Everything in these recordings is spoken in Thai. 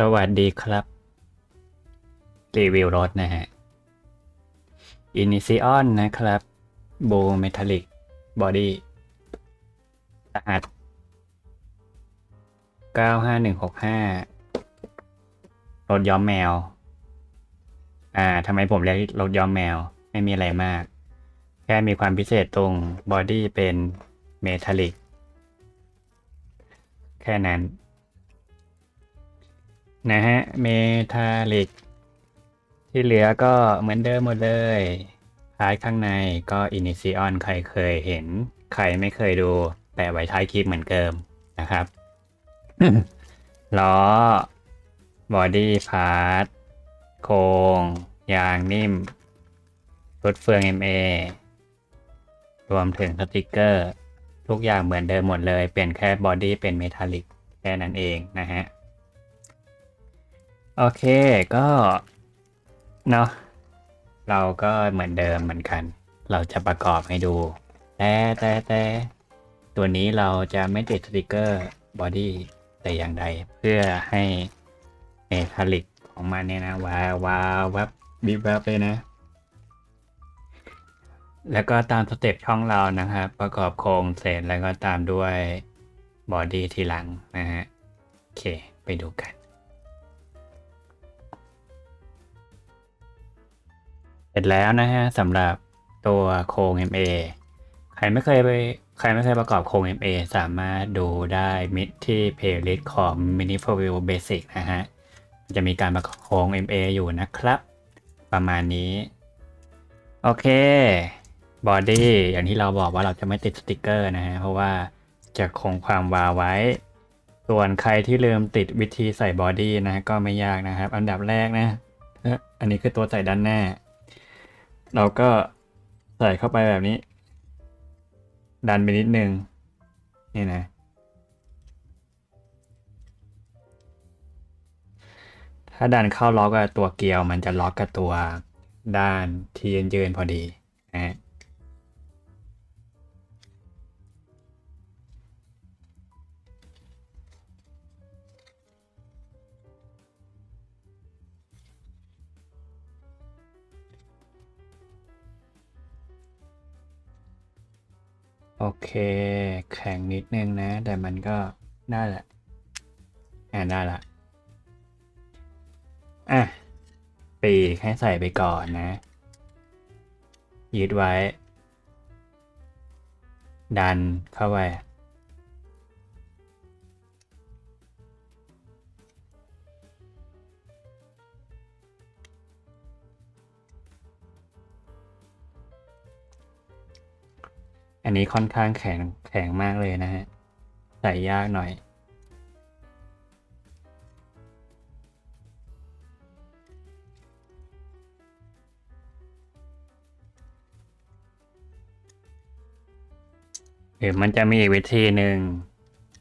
สวัสดีครับ รีวิวรถนะฮะ Inition นะครับ b o Metallic Body รหัส 95165 รถย้อมแมว อ่าทำไมผมเรียกรถย้อมแมว ไม่มีอะไรมาก แค่มีความพิเศษตรงบอดี้เป็นเมทัลลิก แค่นั้น นะฮะ เมทัลลิก ที่เหลือก็เหมือนเดิมหมดเลยท้ายข้างในก็อินิซิออนใครเคยเห็น ใครไม่เคยดูแต่ไว้ท้ายคลิปเหมือนเดิมนะครับล้อบอดี้พาร์ทโครงยางนิ่มชุดเฟือง MA รวมถึงสติกเกอร์ ทุกอย่างเหมือนเดิมหมดเลย เปลี่ยนแค่บอดี้เป็นเมทัลลิกแค่นั้นเองนะฮะ โอเคก็เนาะเราก็เหมือนเดิมเหมือนกัน เราจะประกอบให้ดู แต่แต่แต่ตัวนี้เราจะไม่ติดสติกเกอร์บอดี้แต่อย่างใด เพื่อให้เมทัลลิกของมันเนี่ยนะว้าวว้าววับบิบวับเลยนะ แล้วก็ตามสเต็ปช่องเรานะครับ ประกอบโครงเสร็จแล้วก็ตามด้วยบอดี้ทีหลังนะฮะ โอเค ไปดูกัน เสร็จแล้วนะฮะสำหรับตัวโครง MA ใครไม่เคยไปใครไม่เคยประกอบโครง MA สามารถดูได้มิดที่เพลย์ลิสต์ของ Mini f o r View Basic นะฮะจะมีการประกอบโครง MA อยู่นะครับ ประมาณนี้ โอเคบอดี้อย่างที่เราบอกว่าเราจะไม่ติดสติกเกอร์นะฮะ เพราะว่าจะคงความวาวไว้ ส่วนใครที่ลืมติดวิธีใส่บอดี้นะก็ไม่ยากนะครับ อันดับแรกนะ อันนี้คือตัวใส่ด้านหน้า เราก็ใส่เข้าไปแบบนี้ ดันไปนิดนึง นี่นะ ถ้าดันเข้าล็อกกับตัวเกลียวมันจะล็อกกับตัวด้านที่ยืนๆพอดีนะ โอเค แข็งนิดนึงนะ แต่มันก็ได้แหละอ่าได้ละอะปีกให้ใส่ไปก่อนนะยึดไว้ ดันเข้าไป อันนี้ค่อนข้างแข็งแข็งมากเลยนะฮะใส่ยากหน่อย หรือมันจะมีอีกวิธีหนึ่ง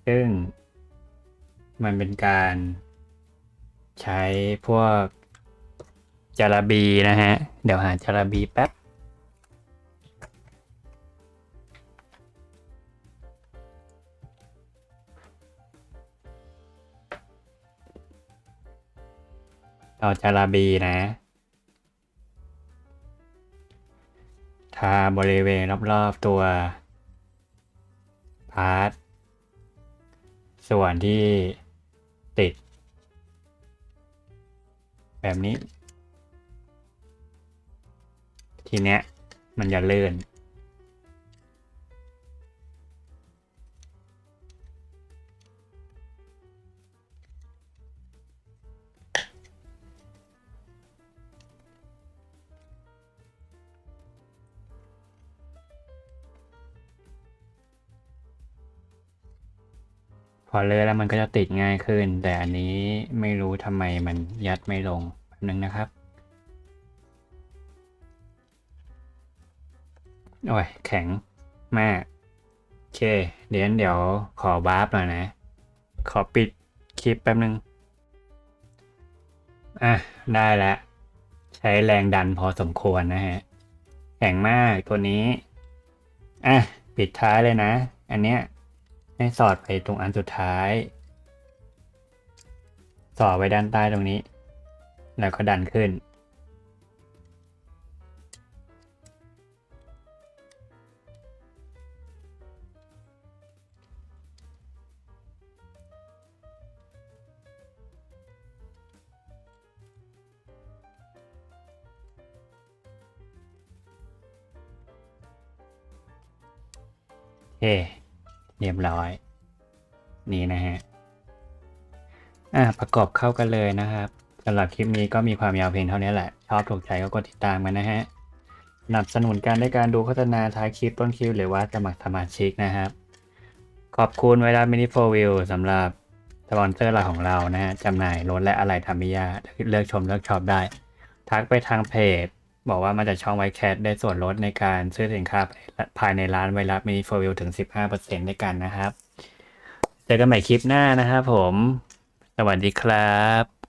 ซึ่ง มันเป็นการใช้พวกจาระบีนะฮะ เดี๋ยวหาจาระบีแป๊บ ต่อจาราบีนะ ทาบริเวณรอบๆตัว พาร์ท ส่วนที่ติด แบบนี้ ทีเนี้ยมันจะเลื่อน พอเลื่อนแล้วมันก็จะติดง่ายขึ้น แต่อันนี้ไม่รู้ทำไมมันยัดไม่ลงแป๊บนึงนะครับ โอ้ย แข็งมากโอเค เดี๋ยวเดี๋ยวขอวาร์ปหน่อยนะ ขอปิดคลิปแป๊บนึง อะ ได้แล้ว ใช้แรงดันพอสมควรนะฮะ แข็งมากตัวนี้ อะ ปิดท้ายเลยนะ อันเนี้ย ให้สอดไปตรงอันสุดท้าย สอดไว้ด้านใต้ตรงนี้ แล้วก็ดันขึ้น โอเค เรียบร้อย นี่นะฮะอะประกอบเข้ากันเลยนะครับสำหรับคลิปนี้ก็มีความยาวเพียงเท่านี้แหละ ชอบถูกใจก็กดติดตามกันนะฮะสนับสนุนการในการดูโฆษณาท้ายคลิปต้นคลิปหรือว่าสมัครสมาชิกนะครับ ขอบคุณไวรัสมินิโฟวิลสำหรับสปอนเซอร์หลักของเรานะฮะจำหน่ายรถและอะไรทำมิยาเลือกชมเลือกชอบได้ ทักไปทางเพจ บอกว่ามาจากช่องไวแคทได้ส่วนลดในการซื้อสินค้าภายในร้านไวรัสมินิโฟวิลถึง 15%ด้วยกันนะครับ เจอกันใหม่คลิปหน้านะครับผม สวัสดีครับ